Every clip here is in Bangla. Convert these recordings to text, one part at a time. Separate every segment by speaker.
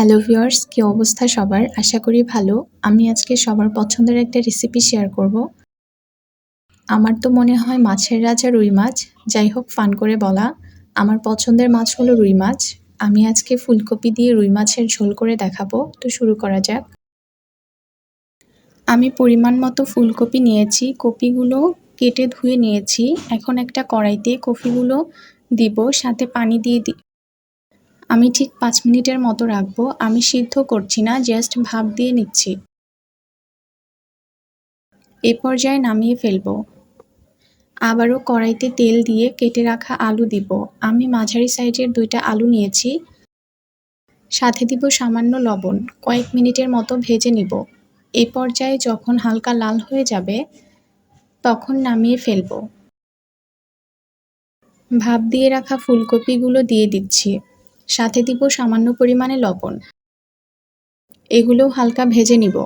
Speaker 1: হ্যালো ভিউয়ার্স কী অবস্থা সবার? আশা করি ভালো। আমি আজকে সবার পছন্দের একটা রেসিপি শেয়ার করব। আমার তো মনে হয় মাছের রাজা রুই মাছ। যাই হোক ফান করে বলা। আমার পছন্দের মাছ হলো রুই মাছ। আমি আজকে ফুলকপি দিয়ে রুই মাছের ঝোল করে দেখাবো। তো শুরু করা যাক। আমি পরিমাণ মতো ফুলকপি নিয়েছি। কপিগুলো কেটে ধুয়ে নিয়েছি। এখন একটা কড়াইতে কপিগুলো দিব। সাথে পানি দিয়ে আমি ঠিক পাঁচ মিনিটের মতো রাখব, আমি সিদ্ধ করছি না জাস্ট ভাপ দিয়ে নিচ্ছি। এ পর্যায়ে নামিয়ে ফেলব। আবারও কড়াইতে তেল দিয়ে কেটে রাখা আলু দিব। আমি মাঝারি সাইজের দুইটা আলু নিয়েছি। সাথে দিব সামান্য লবণ। কয়েক মিনিটের মতো ভেজে নিব। এ পর্যায়ে যখন হালকা লাল হয়ে যাবে, তখন নামিয়ে ফেলব। ভাপ দিয়ে রাখা ফুলকপিগুলো দিয়ে দিচ্ছি। সাথে দিব সামান্য পরিমাণে লবণ। এগুলো হালকা ভেজে নিব।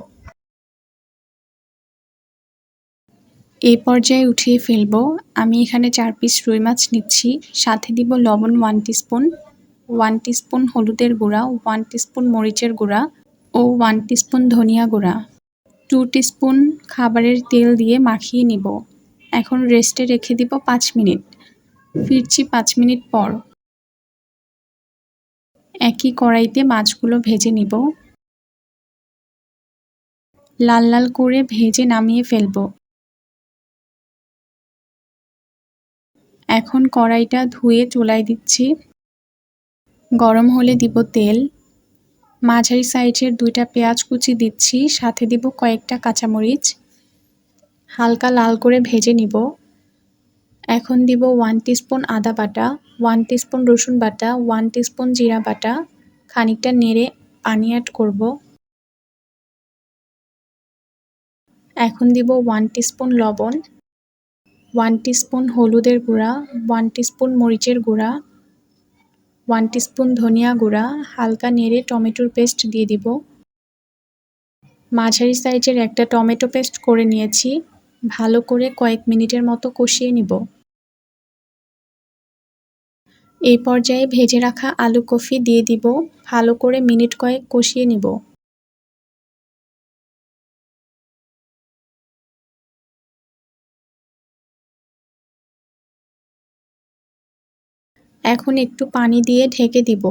Speaker 1: এই পর্যায়ে উঠিয়ে ফেলব। আমি এখানে চার পিস রুই মাছ নিচ্ছি। সাথে দিব লবণ ওয়ান টিস্পুন ওয়ান টিস্পুন হলুদের গুঁড়া ওয়ান টিস্পুন মরিচের গুঁড়া ও ওয়ান টিস্পুন ধনিয়া গুঁড়া। টু টিস্পুন খাবারের তেল দিয়ে মাখিয়ে নিব। এখন রেস্টে রেখে দিব পাঁচ মিনিট। ফিরছি পাঁচ মিনিট পর। একই কড়াইতে মাছগুলো ভেজে নিব। লাল লাল করে ভেজে নামিয়ে ফেলব। এখন কড়াইটা ধুয়ে চুলাই দিচ্ছি। গরম হলে দিব তেল। মাঝারি সাইজের দুইটা পেঁয়াজ কুচি দিচ্ছি, সাথে দিব কয়েকটা কাঁচামরিচ। হালকা লাল করে ভেজে নিব। এখন দিব ওয়ান টিস্পুন আদা বাটা ওয়ান টিস্পুন রসুন বাটা ওয়ান টিস্পুন জিরা বাটা। খানিকটা নেড়ে পানি অ্যাড করব। এখন দিব ওয়ান টিস্পুন লবণ ওয়ান টিস্পুন হলুদের গুঁড়া ওয়ান টিস্পুন মরিচের গুঁড়া ওয়ান টিস্পুন ধনিয়া গুঁড়া, হালকা নেড়ে টমেটোর পেস্ট দিয়ে দিব। মাঝারি সাইজের একটা টমেটো পেস্ট করে নিয়েছি, ভালো করে কয়েক মিনিটের মতো কষিয়ে নিব। এই পর্যায়ে ভেজে রাখা আলু কফি দিয়ে দিব। ভালো করে মিনিট কয়েক কষিয়ে নিব। এখন একটু পানি দিয়ে ঢেকে দিব।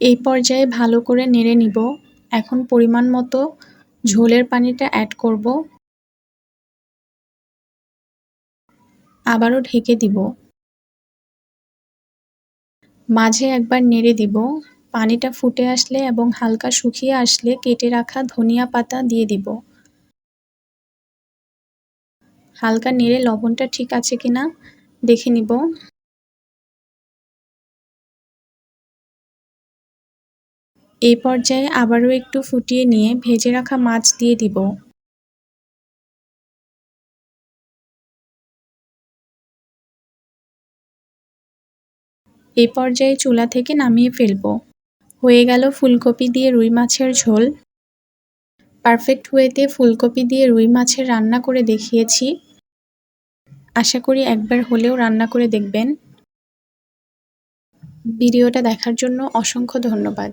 Speaker 1: এই পর্যায়ে ভালো করে নেড়ে নিব। এখন পরিমাণ মতো ঝোলের পানিটা অ্যাড করব। আবারও ঢেকে দিব। মাঝে একবার নেড়ে দিব। পানিটা ফুটে আসলে এবং হালকা শুকিয়ে আসলে কেটে রাখা ধনিয়া পাতা দিয়ে দিব। হালকা নেড়ে লবণটা ঠিক আছে কিনা দেখে নিব। এই পর্যায়ে আবারও একটু ফুটিয়ে নিয়ে ভেজে রাখা মাছ দিয়ে দিব। এই পর্যায়ে চুলা থেকে নামিয়ে ফেলব। হয়ে গেল ফুলকপি দিয়ে রুই মাছের ঝোল। পারফেক্ট ওয়েতে ফুলকপি দিয়ে রুই মাছের রান্না করে দেখিয়েছি। আশা করি একবার হলেও রান্না করে দেখবেন। ভিডিওটা দেখার জন্য অসংখ্য ধন্যবাদ।